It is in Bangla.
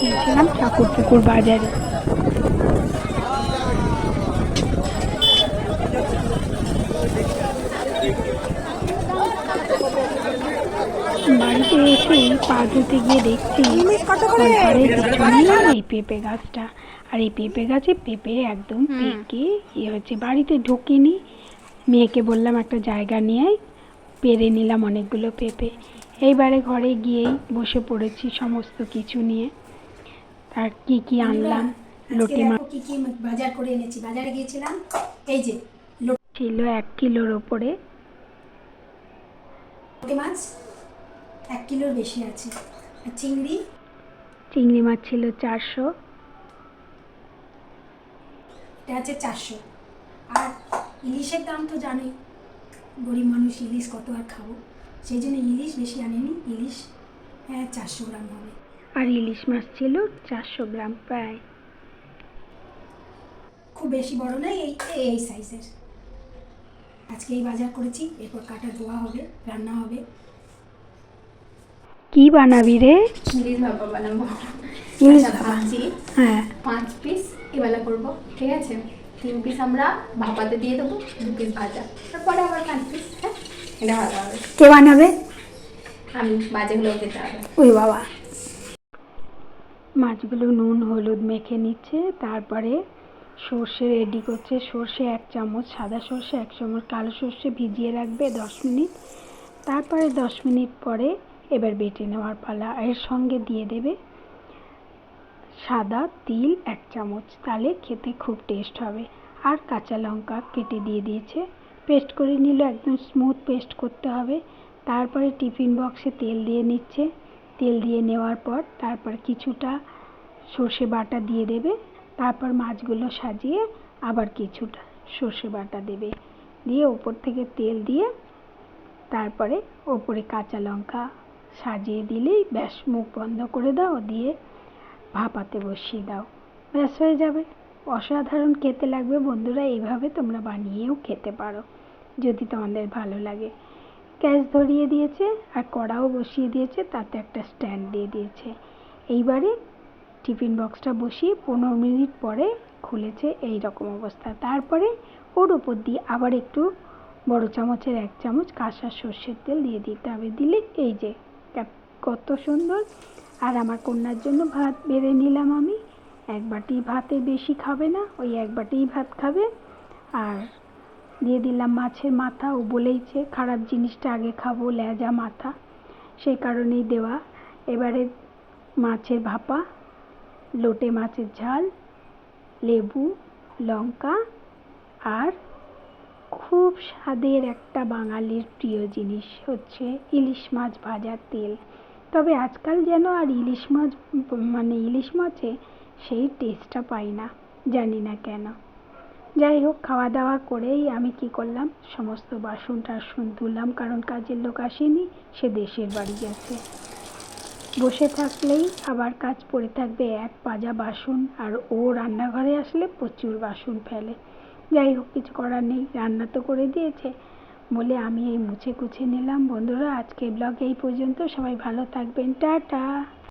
গিয়েছিলাম ঠাকুরপুকুর বাজারে। বাড়িতে এসে পা ধুতে গিয়ে দেখছি এই পেঁপে গাছটা। আর এই পেঁপে গাছে পেঁপে একদম পেকে ইয়ে হচ্ছে বাড়িতে ঢুকিনি। মেয়েকে বললাম একটা জায়গা নিয়ে পেরে নিলাম অনেকগুলো পেঁপে। এইবারে ঘরে গিয়েই বসে পড়েছি সমস্ত কিছু নিয়ে। আর কি কি আনলাম? লটি মাছ কি কি বাজার করে এনেছি। বাজারে গিয়েছিলাম এই যে ছিল এক কিলোর ওপরে। লোটে মাছ এক কিলোর বেশি আছে। আর চিংড়ি? চিংড়ি মাছ ছিল চারশো। এটা আছে চারশো। আর ইলিশের দাম তো জানোই গরিব মানুষ ইলিশ কত আর খাব। সেই জন্য ইলিশ বেশি আনিনি। ইলিশ হ্যাঁ চারশো গ্রাম হবে। আর ইলিশ মাছ ছিল চারশো গ্রাম প্রায়। খুব বেশি বড় নয় এই এই- সাইজের আজকে এই বাজার করেছি এরপর কাটা ধোয়া হবে রান্না হবে। কি বানাবি রে? ইলিশ ভাপা বানাবো। ইলিশ আচ্ছা, ভাপা। হ্যাঁ। পাঁচ পিস এবেলা করব ঠিক আছে? তিন পিস আমরা ভাপাতে দিয়ে দেবো দু পিস ভাজা। তারপরে আবার পাঁচ পিস হ্যাঁ? এটা ভালো হবে। কে বানাবে? আমি বাজাগুলো খেতে হবে। ওই বাবা। মাছগুলো নুন, হলুদ মেখে নিচ্ছে, তারপরে সর্ষে রেডি করছে। সর্ষে এক চামচ, সাদা সর্ষে এক চামচ, কালো সর্ষে ভিজিয়ে রাখবে দশ মিনিট। তারপরে দশ মিনিট পরে এবার বেটে নেওয়ার পালা এর সঙ্গে দিয়ে দেবে সাদা তিল এক চামচ। তাহলে খেতে খুব টেস্ট হবে। আর কাঁচা লঙ্কা কেটে দিয়ে দিয়েছে। পেস্ট করে নিল, একদম স্মুথ পেস্ট করতে হবে। তারপরে টিফিন বক্সে তেল দিয়ে নিচ্ছে। তেল দিয়ে নেওয়ার পর তারপর কিছুটা সর্ষে বাটা দিয়ে দেবে। তারপর মাছগুলো সাজিয়ে আবার কিছুটা সর্ষে বাটা দেবে। দিয়ে ওপর থেকে তেল দিয়ে তারপরে ওপরে কাঁচা লঙ্কা সাজিয়ে দিলেই ব্যাস, মুখ বন্ধ করে দাও, দিয়ে ভাপাতে বসিয়ে দাও। ব্যাস, হয়ে যাবে। অসাধারণ খেতে লাগবে বন্ধুরা, এইভাবে তোমরা বানিয়েও খেতে পারো। যদি তোমাদের ভালো লাগে। গ্যাস ধরিয়ে দিয়েছে আর কড়াও বসিয়ে দিয়েছে, তাতে একটা স্ট্যান্ড দিয়ে দিয়েছে। এইবারে টিফিন বক্সটা বসিয়ে পনেরো মিনিট পরে খুলেছে এই রকম অবস্থা। তারপরে ওর ওপর দিয়ে আবার একটু বড় চামচের এক চামচ কাঁসা সর্ষের তেল দিয়ে দিতে হবে। দিলে এই যে কত সুন্দর। আর আমার কন্যার জন্য ভাত বেড়ে নিলাম আমি। এক বাটি ভাতে বেশি খাবে না, ওই এক বাটিই ভাত খাবে। আর দিয়ে দিলাম মাছের মাথা। ও বলেইছে খারাপ জিনিসটা আগে খাব, লেজা, মাথা। সেই কারণেই দেওয়া। এবারে মাছের ভাপা, লোটে মাছের ঝাল, লেবু, লঙ্কা আর খুব স্বাদের একটা বাঙালির প্রিয় জিনিস হচ্ছে ইলিশ মাছ ভাজার তেল। তবে আজকাল যেন আর ইলিশ মাছ মানে ইলিশ মাছে সেই টেস্টটা পাই না, জানি না কেন। যাই হোক খাওয়া দাওয়া করেই আমি কি করলাম? সমস্ত বাসন টাসন ধুলাম, কারণ কাজের লোক আসেনি, সে দেশের বাড়ি গেছে। বসে থাকলেই আবার কাজ পড়ে থাকবে, এক পাজা বাসন, আর ও রান্নাঘরে আসলে প্রচুর বাসন ফেলে। যাই হোক, কিছু করার নেই, রান্না তো করে দিয়েছে বলে আমি এই মুছে কুছে নিলাম। বন্ধুরা আজকে ব্লগ এই পর্যন্ত। সবাই ভালো থাকবেন, টাটা!